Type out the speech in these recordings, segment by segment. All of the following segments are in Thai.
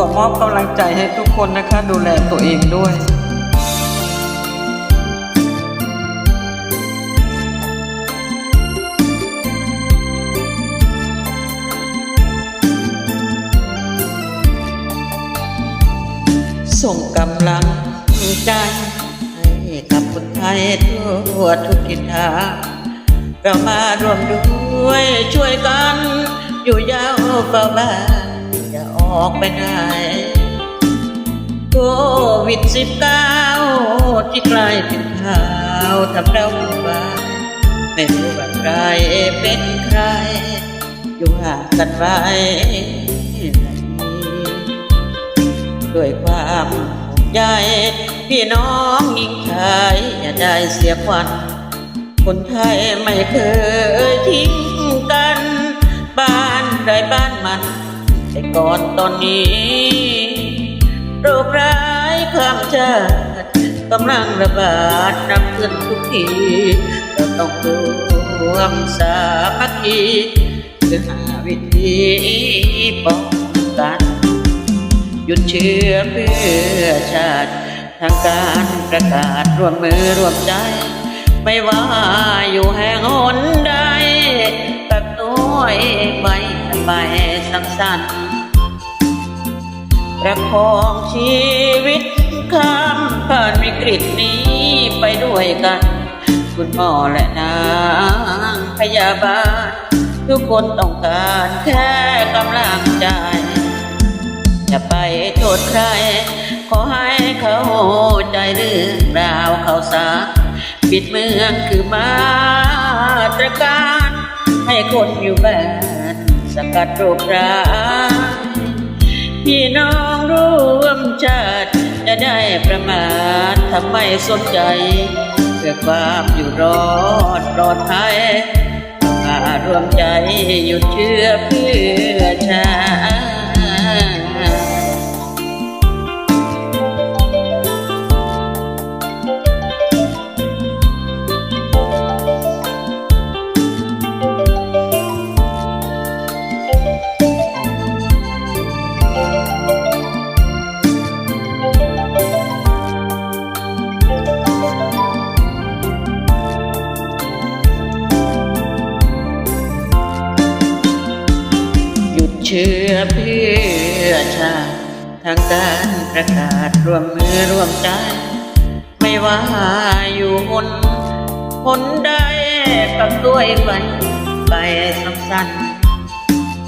ขอมอบกำลังใจให้ทุกคนนะคะ ดูแลตัวเองด้วยส่งกำลังใจให้กับคนไทยทั่วทุกทิศทางเรามารวมด้วยช่วยกัน อยู่ยาวเฝ้าบ้าน ออกไปไหนโควิดสิบเก้าที่กลายเป็นข่าวทำเราลำบาไม่รู้ว่าใครเป็นใคร อยู่ห่างกันไว้ด้วยความห่วงใยพี่น้องหญิงชายอย่าได้เสียควัน คนไทยไม่เคยทิ้งกัน บ้านใดบ้านมัน แต่ก่อนตอนนี้โรคร้ายข้ามชาติกำลังระบาดนักขึ้นทุกทีเราต้องรวมสามัคคีเพื่อหาวิธีป้องกันหยุดเชื้อเพื่อชาติ ทางการประกาศร่วมมือร่วมใจ ไม่ว่าอยู่แห่งหนใดกักตัวเองไว้ ทำไมสั้นประคองชีวิตข้ามผ่านวิกฤตนี้ไปด้วยกัน คุณหมอและนางพยาบาล ทุกคนต้องการแค่กำลังใจอย่าไปโทษใคร ขอให้เขาใจเรื่องราวเขาสาปิดเมืองคือมาตรการ ให้คนอยู่แบ้านส กัดโรครางพี่น้องร่วมชาติจะได้ประมาททำไมสนใจเพื่อความอยู่รอดปลอดภัยมารวมใจหยุดเชื่อเพื่อชา เชื้อเพื่อชาติทางการประกาศร่วมมือร่วมใจ ไม่ว่าอยู่หนหนใดกับด้วยไปไปสั้น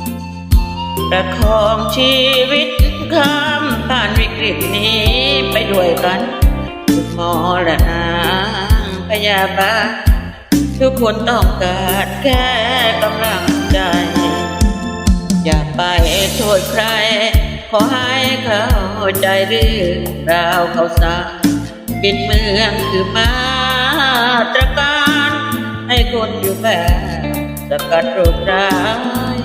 ๆประคองชีวิตข้ามผ่านวิกฤตนี้ไปด้วยกันคุณหมอและนางพยาบาลทุกคนต้องการแค่กำลังใจ อย่าไปโทษใคร ขอให้เข้าใจเรื่องราวเขาสารปิดเมืองคือมาตรการ ให้คนอยู่แบบสกัดโรคร้าย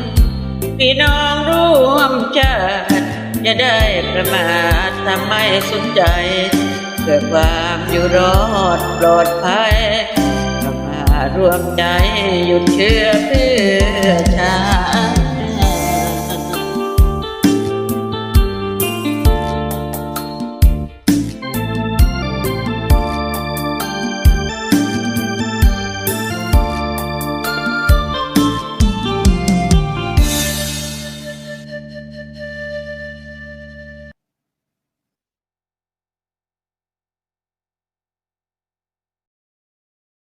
พี่น้องร่วมชาติอย่าได้ประมาททำไม่สนใจเพื่อความอยู่รอดปลอดภัยเรามารวมใจหยุดเชื้อเพื่อชาติ